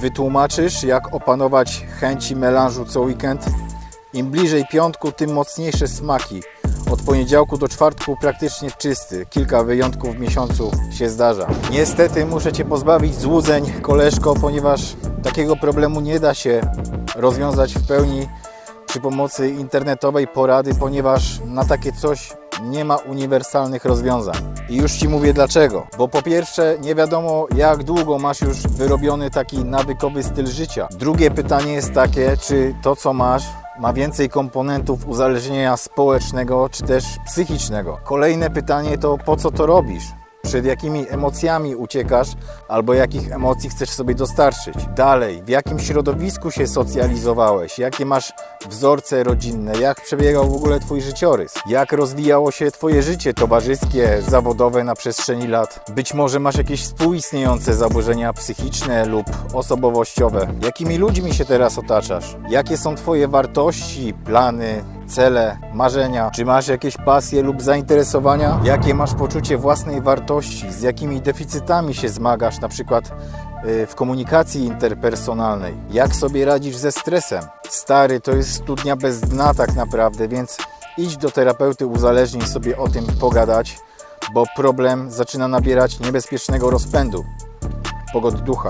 Wytłumaczysz, jak opanować chęci melanżu co weekend? Im bliżej piątku, tym mocniejsze smaki. Od poniedziałku do czwartku praktycznie czysty. Kilka wyjątków w miesiącu się zdarza. Niestety muszę Cię pozbawić złudzeń, koleżko, ponieważ takiego problemu nie da się rozwiązać w pełni przy pomocy internetowej porady, ponieważ na takie coś nie ma uniwersalnych rozwiązań. I już Ci mówię dlaczego. Bo po pierwsze, nie wiadomo jak długo masz już wyrobiony taki nawykowy styl życia. Drugie pytanie jest takie, czy to co masz ma więcej komponentów uzależnienia społecznego czy też psychicznego. Kolejne pytanie to po co to robisz? Przed jakimi emocjami uciekasz albo jakich emocji chcesz sobie dostarczyć? Dalej, w jakim środowisku się socjalizowałeś? Jakie masz wzorce rodzinne? Jak przebiegał w ogóle Twój życiorys? Jak rozwijało się Twoje życie towarzyskie, zawodowe na przestrzeni lat? Być może masz jakieś współistniejące zaburzenia psychiczne lub osobowościowe. Jakimi ludźmi się teraz otaczasz? Jakie są Twoje wartości, plany, cele, marzenia? Czy masz jakieś pasje lub zainteresowania? Jakie masz poczucie własnej wartości? Z jakimi deficytami się zmagasz, na przykład y, w komunikacji interpersonalnej? Jak sobie radzisz ze stresem? Stary, to jest studnia bez dna tak naprawdę, więc idź do terapeuty uzależnień sobie o tym pogadać, bo problem zaczyna nabierać niebezpiecznego rozpędu. Pogod ducha.